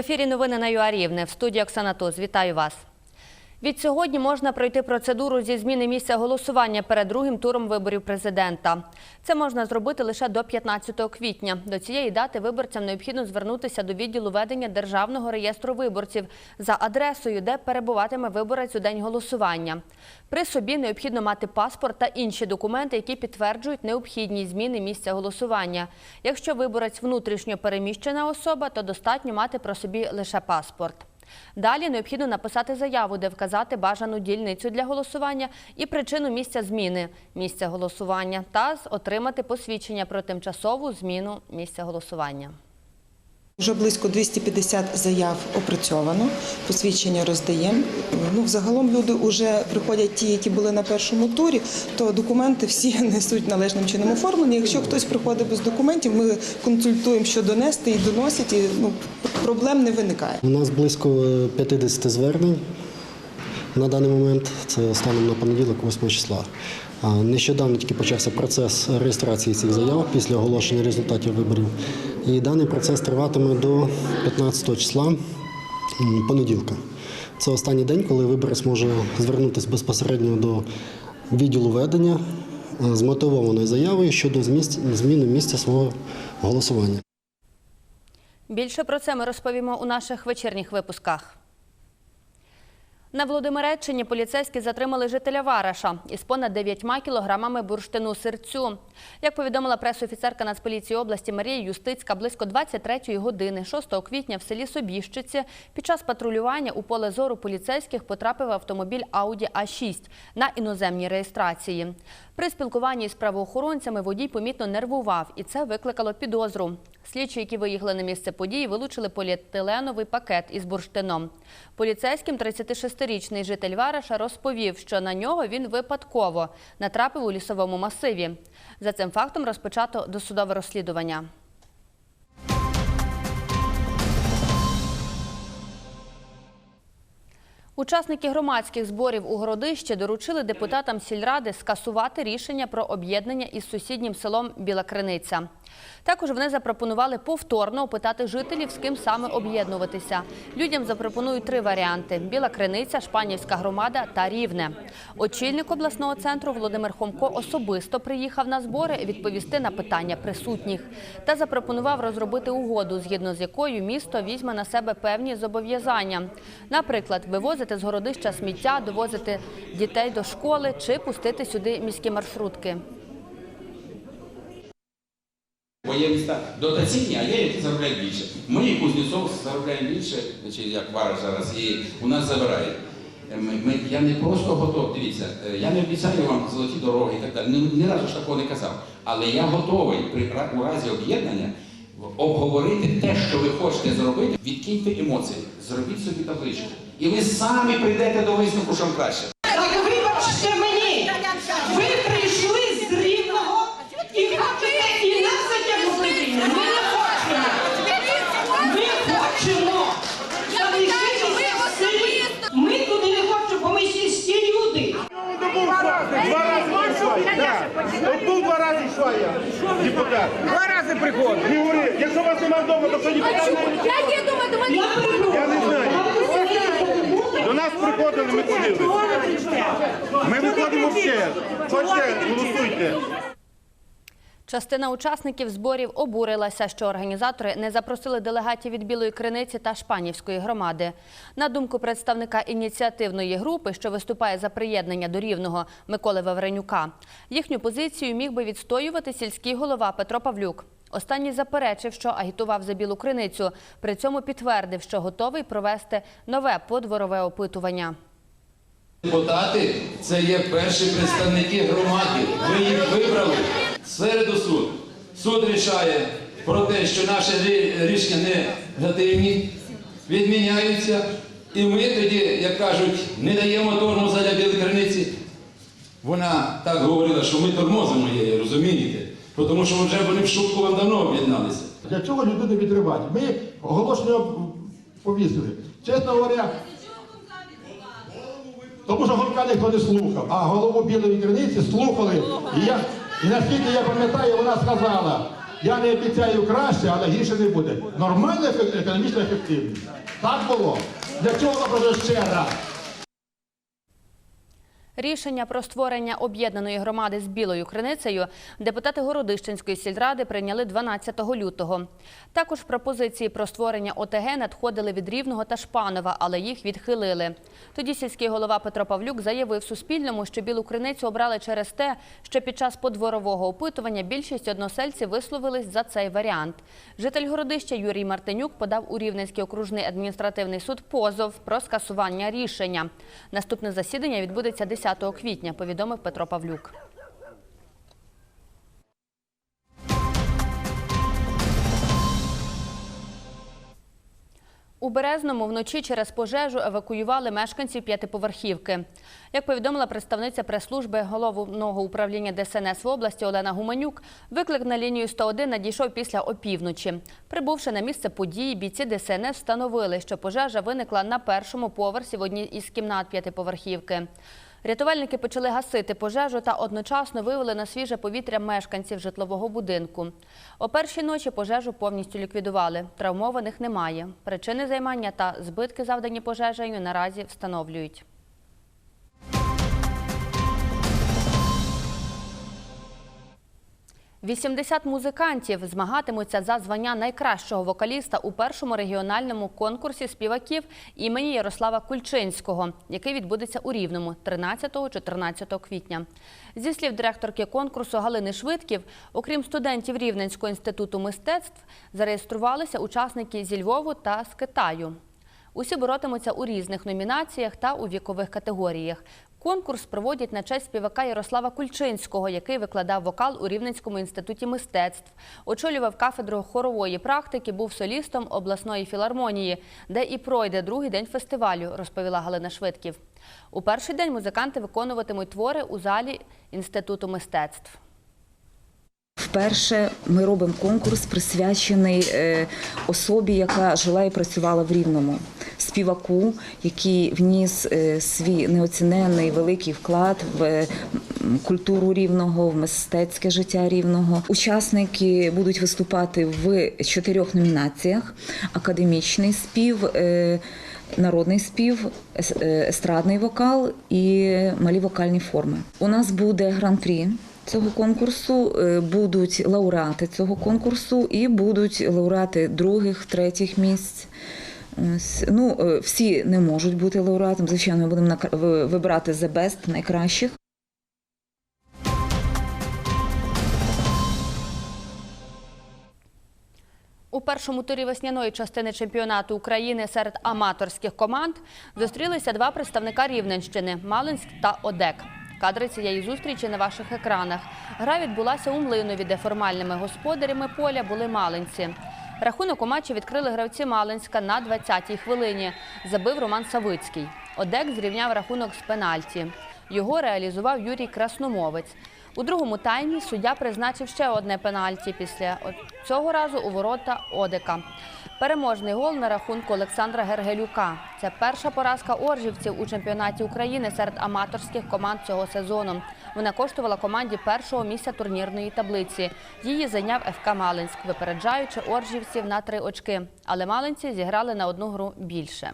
В ефірі новини на ЮА Рівне. В студії Оксана Туз. Вітаю вас. Від сьогодні можна пройти процедуру зі зміни місця голосування перед другим туром виборів президента. Це можна зробити лише до 15 квітня. До цієї дати виборцям необхідно звернутися до відділу ведення Державного реєстру виборців за адресою, де перебуватиме виборець у день голосування. При собі необхідно мати паспорт та інші документи, які підтверджують необхідність зміни місця голосування. Якщо виборець внутрішньо переміщена особа, то достатньо мати про собі лише паспорт. Далі необхідно написати заяву, де вказати бажану дільницю для голосування і причину місця зміни місця голосування та отримати посвідчення про тимчасову зміну місця голосування. Вже близько 250 заяв опрацьовано, посвідчення роздаємо. Ну, взагалом люди вже приходять ті, які були на першому турі, то документи всі несуть належним чином оформлені. Якщо хтось приходить без документів, ми консультуємо, що донести і доносять, і ну, проблем не виникає. У нас близько е, 50 звернень на даний момент. Це станом на понеділок, 8 числа. Нещодавно тільки почався процес реєстрації цих заяв після оголошення результатів виборів. І даний процес триватиме до 15 числа понеділка. Це останній день, коли виборець може звернутися безпосередньо до відділу ведення е, з мотивованою заявою щодо зміни місця свого голосування. Більше про це ми розповімо у наших вечірніх випусках. На Володимиреччині поліцейські затримали жителя Вараша із понад 9 кілограмами бурштину сирцю. Як повідомила пресофіцерка Нацполіції області Марія Юстицька, близько 23-ї години 6 квітня в селі Собіщиці під час патрулювання у поле зору поліцейських потрапив автомобіль Audi А6 на іноземній реєстрації. При спілкуванні з правоохоронцями водій помітно нервував, і це викликало підозру. Слідчі, які виїхали на місце події, вилучили поліетиленовий пакет із бурштином. Поліцейським 36-річний житель Вараша розповів, що на нього він випадково натрапив у лісовому масиві. За цим фактом розпочато досудове розслідування. Учасники громадських зборів у Городищі доручили депутатам сільради скасувати рішення про об'єднання із сусіднім селом Біла Криниця. Також вони запропонували повторно опитати жителів, з ким саме об'єднуватися. Людям запропонують три варіанти: Біла Криниця, Шпанівська громада та Рівне. Очільник обласного центру Володимир Хомко особисто приїхав на збори відповісти на питання присутніх та запропонував розробити угоду, згідно з якою місто візьме на себе певні зобов'язання. Наприклад, вивозити з городища сміття, довозити дітей до школи чи пустити сюди міські маршрутки. Бо є міста дотаційні, а є які заробляють більше. Ми, Кузнєцов, заробляємо більше, як Вара зараз, і у нас забирають. Е, я не просто готов, дивіться, е, я не обіцяю вам золоті дороги і так далі. Ні, разу ж такого не казав. Але я готовий у разі об'єднання обговорити те, що ви хочете зробити, відкиньте емоції, зробіть собі табличку. І ви самі прийдете до висновку, що вам краще. Так вибачте мені, ви прийшли з Рівного і хочете і нас затягнути. Ми не хочемо. Ми хочемо. Ми туди не хочемо, бо ми сільські люди. Два рази, був два рази йшла я, депутат. Два рази приходив. Не якщо вас немає вдома, то що депутат не Я їду, до мене Я приходжу. Я не знаю. До нас приходили, ми ходили. Ми виходимо ще. Хочете, голосуйте. Частина учасників зборів обурилася, що організатори не запросили делегатів від Білої Криниці та Шпанівської громади. На думку представника ініціативної групи, що виступає за приєднання до Рівного Миколи Вавренюка, їхню позицію міг би відстоювати сільський голова Петро Павлюк. Останній заперечив, що агітував за Білу Криницю. При цьому підтвердив, що готовий провести нове подворове опитування. Депутати це є перші представники громади. Ви їх вибрали. Середу суд. Суд рішає про те, що наші рі- рішення негативні, відміняються. І ми тоді, як кажуть, не даємо тормоза для білої криниці. Вона так говорила, що ми тормозимо її, розумієте? Тому що вже вони в шутку вам об'єдналися. Для чого людину відривати? Ми оголошення повісили. Чесно говоря, тому що Гонка ніхто не слухав, а голову білої криниці слухали. І, я, і наскільки я пам'ятаю, вона сказала, Я не обіцяю краще, але гірше не буде. Нормальна економічна ефективність. Так було. Для цього вона ще раз. Рішення про створення об'єднаної громади з Білою Криницею депутати Городищенської сільради прийняли 12 лютого. Також пропозиції про створення ОТГ надходили від Рівного та Шпанова, але їх відхилили. Тоді сільський голова Петро Павлюк заявив Суспільному, що Білу Криницю обрали через те, що під час подворового опитування більшість односельців висловились за цей варіант. Житель Городища Юрій Мартинюк подав у Рівненський окружний адміністративний суд позов про скасування рішення. Наступне засідання відбудеться 10 квітня, повідомив Петро Павлюк. У Березному вночі через пожежу евакуювали мешканців п'ятиповерхівки. Як повідомила представниця прес-служби головного управління ДСНС в області Олена Гуменюк, виклик на лінію 101 надійшов після опівночі. Прибувши на місце події, бійці ДСНС встановили, що пожежа виникла на першому поверсі в одній із кімнат п'ятиповерхівки. Рятувальники почали гасити пожежу та одночасно вивели на свіже повітря мешканців житлового будинку. О першій ночі пожежу повністю ліквідували. Травмованих немає. Причини займання та збитки, завдані пожежею, наразі встановлюють. «80 музикантів змагатимуться за звання найкращого вокаліста у першому регіональному конкурсі співаків імені Ярослава Кульчинського, який відбудеться у Рівному 13-14 квітня. Зі слів директорки конкурсу Галини Швидків, окрім студентів Рівненського інституту мистецтв, зареєструвалися учасники зі Львову та з Китаю. Усі боротимуться у різних номінаціях та у вікових категоріях. Конкурс проводять на честь співака Ярослава Кульчинського, який викладав вокал у Рівненському інституті мистецтв. Очолював кафедру хорової практики, був солістом обласної філармонії, де і пройде другий день фестивалю, розповіла Галина Швидків. У перший день музиканти виконуватимуть твори у залі інституту мистецтв. Вперше ми робимо конкурс, присвячений е, особі, яка жила і працювала в Рівному, співаку, який вніс е, свій неоціненний великий вклад в е, культуру рівного, в мистецьке життя рівного. Учасники будуть виступати в чотирьох номінаціях: академічний спів. е, Народний спів, ес- естрадний вокал і малі вокальні форми. У нас буде гран-прі цього конкурсу, будуть лауреати цього конкурсу і будуть лауреати других, третіх місць. Ось. Ну, е, всі не можуть бути лауреатом. Звичайно, ми будемо вибирати the best, найкращих. У першому турі весняної частини чемпіонату України серед аматорських команд зустрілися два представника Рівненщини Малинськ та Одек. Кадри цієї зустрічі на ваших екранах. Гра відбулася у Млинові, де формальними господарями поля були малинці. Рахунок у матчі відкрили гравці Малинська на 20-й хвилині. Забив Роман Савицький. Одек зрівняв рахунок з пенальті. Його реалізував Юрій Красномовець. У другому таймі суддя призначив ще одне пенальті після цього разу у ворота Одека. Переможний гол на рахунку Олександра Гергелюка. Це перша поразка оржівців у чемпіонаті України серед аматорських команд цього сезону. Вона коштувала команді першого місця турнірної таблиці. Її зайняв ФК Малинськ, випереджаючи оржівців на три очки. Але малинці зіграли на одну гру більше.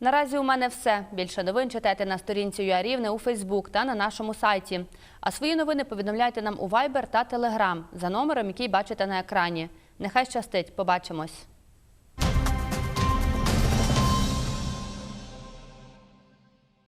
Наразі у мене все. Більше новин читайте на сторінці ЮАРівне у Фейсбук та на нашому сайті. А свої новини повідомляйте нам у Viber та Telegram за номером, який бачите на екрані. Нехай щастить. Побачимось.